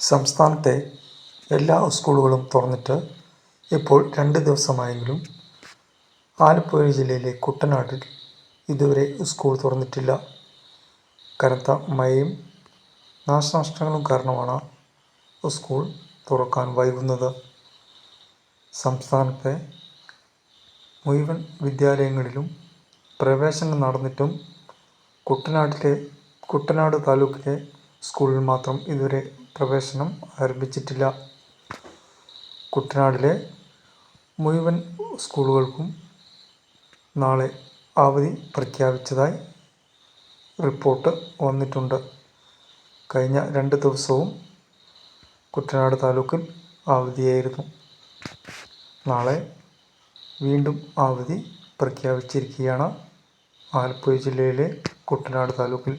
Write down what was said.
സംസ്ഥാനത്തെ എല്ലാ സ്കൂളുകളും തുറന്നിട്ട് ഇപ്പോൾ രണ്ട് ദിവസമായെങ്കിലും ആലപ്പുഴ ജില്ലയിലെ കുട്ടനാട്ടിൽ ഇതുവരെ സ്കൂൾ തുറന്നിട്ടില്ല. കനത്ത മഴയും നാശനഷ്ടങ്ങളും കാരണമാണ് സ്കൂൾ തുറക്കാൻ വൈകുന്നത്. സംസ്ഥാനത്തെ മുഴുവൻ വിദ്യാലയങ്ങളിലും പ്രവേശനം നടന്നിട്ടും കുട്ടനാട്ടിലെ കുട്ടനാട് താലൂക്കിലെ സ്കൂളിൽ മാത്രം ഇതുവരെ പ്രവേശനം ആരംഭിച്ചിട്ടില്ല. കുട്ടനാടിലെ മുഴുവൻ സ്കൂളുകൾക്കും നാളെ അവധി പ്രഖ്യാപിച്ചതായി റിപ്പോർട്ട് വന്നിട്ടുണ്ട്. കഴിഞ്ഞ രണ്ട് ദിവസവും കുട്ടനാട് താലൂക്കിൽ അവധിയായിരുന്നു. നാളെ വീണ്ടും അവധി പ്രഖ്യാപിച്ചിരിക്കുകയാണ് ആലപ്പുഴ ജില്ലയിലെ കുട്ടനാട് താലൂക്കിൽ.